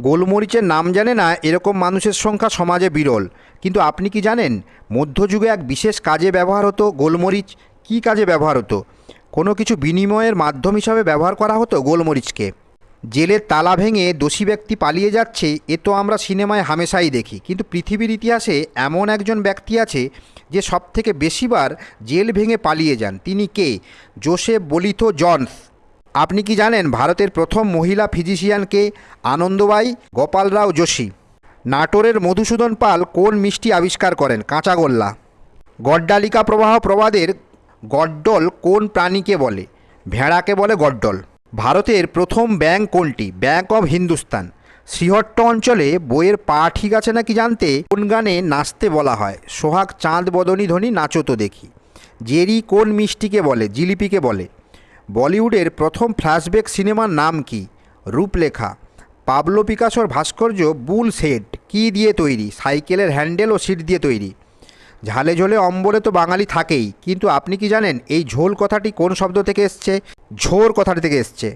গোলমরিচের নাম জানে না এরকম মানুষের সংখ্যা সমাজে বিরল। কিন্তু আপনি কি জানেন, মধ্যযুগে এক বিশেষ কাজে ব্যবহার হতো গোলমরিচ? কী কাজে ব্যবহার হতো? কোনো কিছু বিনিময়ের মাধ্যম হিসাবে ব্যবহার করা হতো গোলমরিচকে। জেলের তালা ভেঙে দোষী ব্যক্তি পালিয়ে যাচ্ছে, এ তো আমরা সিনেমায় হামেশাই দেখি। কিন্তু পৃথিবীর ইতিহাসে এমন একজন ব্যক্তি আছে, যে সবথেকে বেশিবার জেল ভেঙে পালিয়ে যান। তিনি কে? Joseph বলিথো Johns. আপনি কি জানেন ভারতের প্রথম মহিলা ফিজিশিয়ানকে আনন্দবাই গোপালরাও যোশী? নাটোরের মধুসূদন পাল কোন মিষ্টি আবিষ্কার করেন? কাঁচাগোল্লা। গড্ডালিকা প্রবাহ প্রবাদের গড্ডল কোন প্রাণীকে বলে? ভেড়াকে বলে গড্ডল। ভারতের প্রথম ব্যাংক কোনটি? Bank of Hindustan. শ্রীহট্ট অঞ্চলে বইয়ের পা ঠিক আছে নাকি জানতে কোন গানে নাচতে বলা হয়? সোহাগ চাঁদ বদনী ধ্বনি নাচো তো দেখি। জেরি কোন মিষ্টিকে বলে? জিলিপিকে বলে? বলিউডের প্রথম ফ্ল্যাশব্যাক সিনেমার নাম কি? রূপলেখা। পাবলো পিকাসোর ভাস্কর্য বুল সেট, কী দিয়ে তৈরি? সাইকেলের হ্যান্ডেল ও সিট দিয়ে তৈরি। ঝালে ঝোলে অম্বলে তো বাঙালি থাকেই, কিন্তু আপনি কি জানেন এই ঝোল কথাটি কোন শব্দ থেকে এসছে? ঝোর কথাটি থেকে এসছে।